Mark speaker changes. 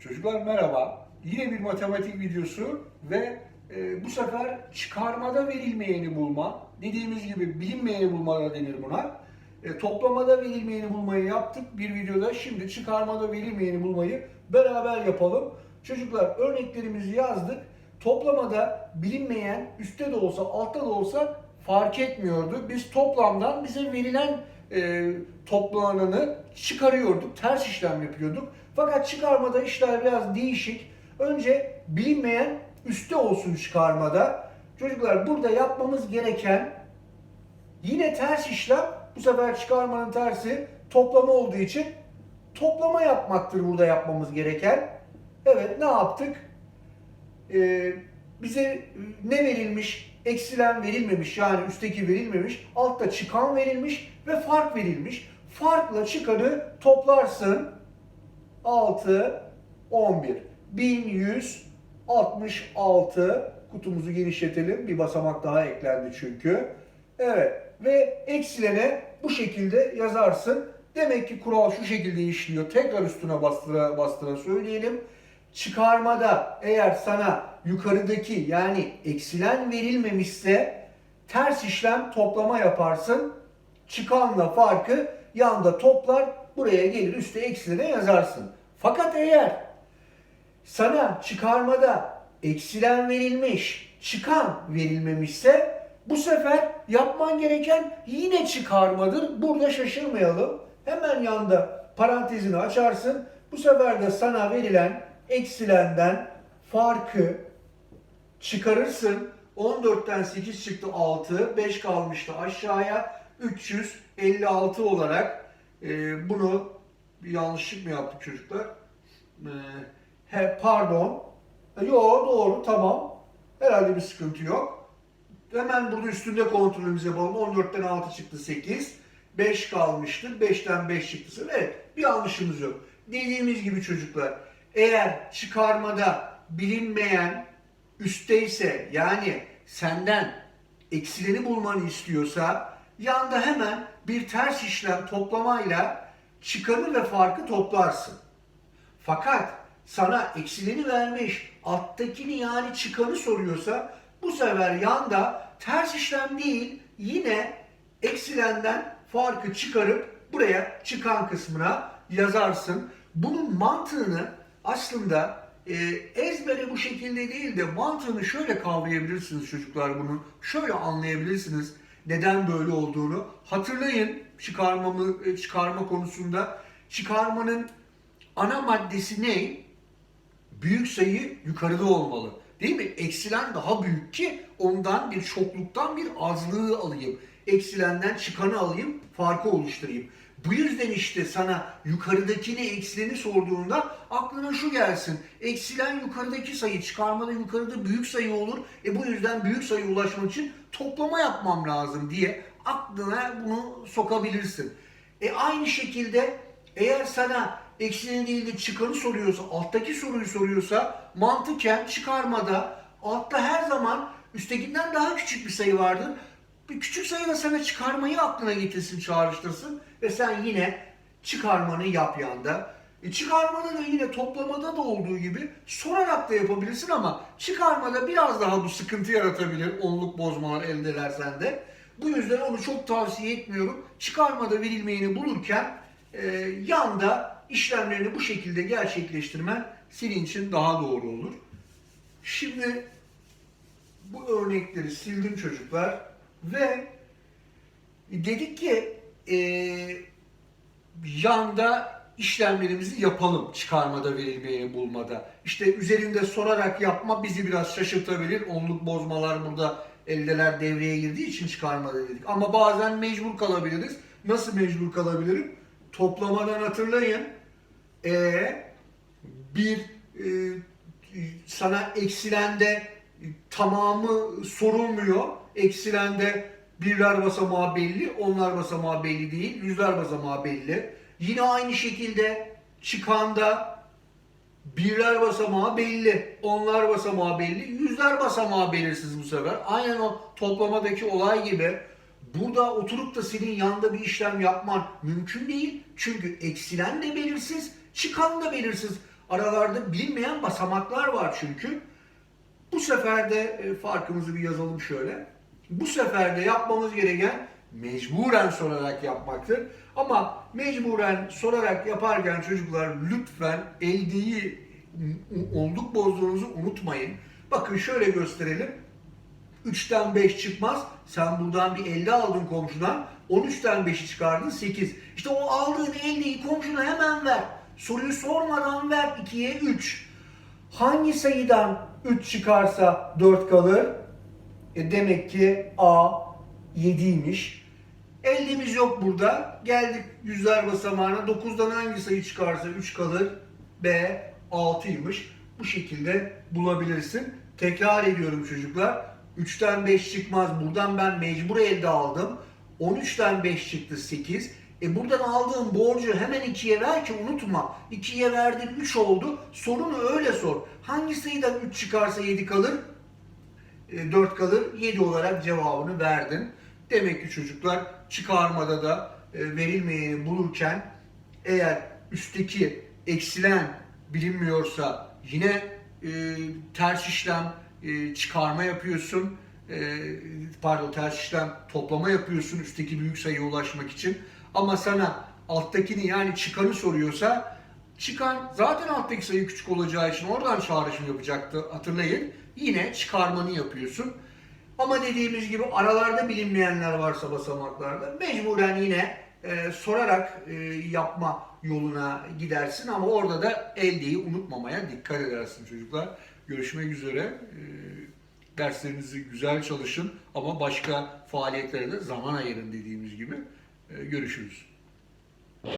Speaker 1: Çocuklar merhaba. Yine bir matematik videosu ve e, bu sefer çıkarmada verilmeyeni bulma. Dediğimiz gibi bilinmeyeni bulma da denir buna. E, toplamada verilmeyeni bulmayı yaptık bir videoda. Şimdi çıkarmada verilmeyeni bulmayı beraber yapalım. Çocuklar örneklerimizi yazdık. Toplamada bilinmeyen üstte de olsa altta da olsa fark etmiyordu. Biz toplamdan bize verilen e, toplananı çıkarıyorduk. Ters işlem yapıyorduk. Fakat çıkarmada işler biraz değişik. Önce bilinmeyen üstte olsun çıkarmada. Çocuklar burada yapmamız gereken yine ters işlem. Bu sefer çıkarmanın tersi toplama olduğu için toplama yapmaktır burada yapmamız gereken. Evet ne yaptık? Ee, bize ne verilmiş? Eksilen verilmemiş yani üstteki verilmemiş. Altta çıkan verilmiş ve fark verilmiş. Farkla çıkanı toplarsın. 6, 11. 1166 kutumuzu genişletelim. Bir basamak daha eklendi çünkü. Evet ve eksilene bu şekilde yazarsın. Demek ki kural şu şekilde işliyor. Tekrar üstüne bastıra bastıra söyleyelim. Çıkarmada eğer sana yukarıdaki yani eksilen verilmemişse ters işlem toplama yaparsın. Çıkanla farkı yanda toplar buraya gelir üstte eksilene yazarsın. Fakat eğer sana çıkarmada eksilen verilmiş, çıkan verilmemişse bu sefer yapman gereken yine çıkarmadır. Burada şaşırmayalım. Hemen yanda parantezini açarsın. Bu sefer de sana verilen eksilenden farkı çıkarırsın. 14'ten 8 çıktı 6, 5 kalmıştı aşağıya. 356 olarak e, bunu bir yanlışlık mı yaptık çocuklar? E, he, pardon. E, Yo doğru tamam. Herhalde bir sıkıntı yok. Hemen burada üstünde kontrolümüzü yapalım. 14'ten 6 çıktı 8. 5 kalmıştır. 5'ten 5 çıktı. Evet bir yanlışımız yok. Dediğimiz gibi çocuklar eğer çıkarmada bilinmeyen üstteyse yani senden eksileni bulmanı istiyorsa yanda hemen bir ters işlem toplamayla çıkanı ve farkı toplarsın. Fakat sana eksileni vermiş, alttakini yani çıkanı soruyorsa bu sefer yanda ters işlem değil yine eksilenden farkı çıkarıp buraya çıkan kısmına yazarsın. Bunun mantığını aslında e, ezbere bu şekilde değil de mantığını şöyle kavrayabilirsiniz çocuklar bunun. Şöyle anlayabilirsiniz neden böyle olduğunu. Hatırlayın çıkarmamı e, çıkarma konusunda çıkarmanın ana maddesi ne? Büyük sayı yukarıda olmalı. Değil mi? Eksilen daha büyük ki ondan bir çokluktan bir azlığı alayım. Eksilenden çıkanı alayım, farkı oluşturayım. Bu yüzden işte sana yukarıdakini eksileni sorduğunda aklına şu gelsin. Eksilen yukarıdaki sayı, çıkarmada yukarıda büyük sayı olur. E bu yüzden büyük sayı ulaşmak için toplama yapmam lazım diye aklına bunu sokabilirsin. E aynı şekilde eğer sana eksileni değil de çıkanı soruyorsa, alttaki soruyu soruyorsa mantıken çıkarmada altta her zaman üsttekinden daha küçük bir sayı vardır. Bir küçük sayı da sana çıkarmayı aklına getirsin, çağrıştırsın ve sen yine çıkarmanı yap yanda. E çıkarmada da yine toplamada da olduğu gibi sorarak da yapabilirsin ama çıkarmada biraz daha bu sıkıntı yaratabilir onluk bozmalar elde edersen de. Bu yüzden onu çok tavsiye etmiyorum. Çıkarmada verilmeyeni bulurken e, yanda işlemlerini bu şekilde gerçekleştirmen senin için daha doğru olur. Şimdi bu örnekleri sildim çocuklar ve dedik ki e, yanda işlemlerimizi yapalım çıkarmada verilmeyeni bulmada. İşte üzerinde sorarak yapma bizi biraz şaşırtabilir. Onluk bozmalar burada eldeler devreye girdiği için çıkarmada dedik. Ama bazen mecbur kalabiliriz. Nasıl mecbur kalabilirim? Toplamadan hatırlayın. E bir e, sana eksilende tamamı sorulmuyor. Eksilende birler basamağı belli, onlar basamağı belli değil, yüzler basamağı belli. Yine aynı şekilde çıkanda birler basamağı belli, onlar basamağı belli, yüzler basamağı belirsiz bu sefer. Aynen o toplamadaki olay gibi burada oturup da senin yanında bir işlem yapman mümkün değil. Çünkü eksilen de belirsiz, çıkan da belirsiz. Aralarda bilinmeyen basamaklar var çünkü. Bu sefer de e, farkımızı bir yazalım şöyle. Bu sefer de yapmamız gereken mecburen sorarak yapmaktır. Ama mecburen sorarak yaparken çocuklar lütfen eldiği olduk bozduğunuzu unutmayın. Bakın şöyle gösterelim. 3'ten 5 çıkmaz. Sen buradan bir 50 aldın komşudan. 13'ten 5'i çıkardın 8. İşte o aldığın 50'yi komşuna hemen ver. Soruyu sormadan ver 2'ye 3. Hangi sayıdan 3 çıkarsa 4 kalır? E demek ki A 7'ymiş. 50'miz yok burada. Geldik yüzler basamağına. 9'dan hangi sayı çıkarsa 3 kalır? B 6'ymış. Bu şekilde bulabilirsin. Tekrar ediyorum çocuklar. 3'ten 5 çıkmaz. Buradan ben mecbur elde aldım. 13'ten 5 çıktı 8. E buradan aldığım borcu hemen 2'ye ver ki unutma. 2'ye verdin 3 oldu. Sorunu öyle sor. Hangi sayıdan 3 çıkarsa 7 kalır? 4 kalır. 7 olarak cevabını verdin. Demek ki çocuklar çıkarmada da e, verilmeyeni bulurken eğer üstteki eksilen bilinmiyorsa yine e, ters işlem e, çıkarma yapıyorsun. E, pardon ters işlem toplama yapıyorsun üstteki büyük sayıya ulaşmak için. Ama sana alttakini yani çıkanı soruyorsa çıkan zaten alttaki sayı küçük olacağı için oradan çağrışım yapacaktı hatırlayın. Yine çıkarmanı yapıyorsun. Ama dediğimiz gibi aralarda bilinmeyenler varsa basamaklarda mecburen yine e, sorarak e, yapma yoluna gidersin ama orada da eldeyi unutmamaya dikkat edersin çocuklar. Görüşmek üzere. E, derslerinizi güzel çalışın ama başka faaliyetlere de zaman ayırın dediğimiz gibi. E, görüşürüz.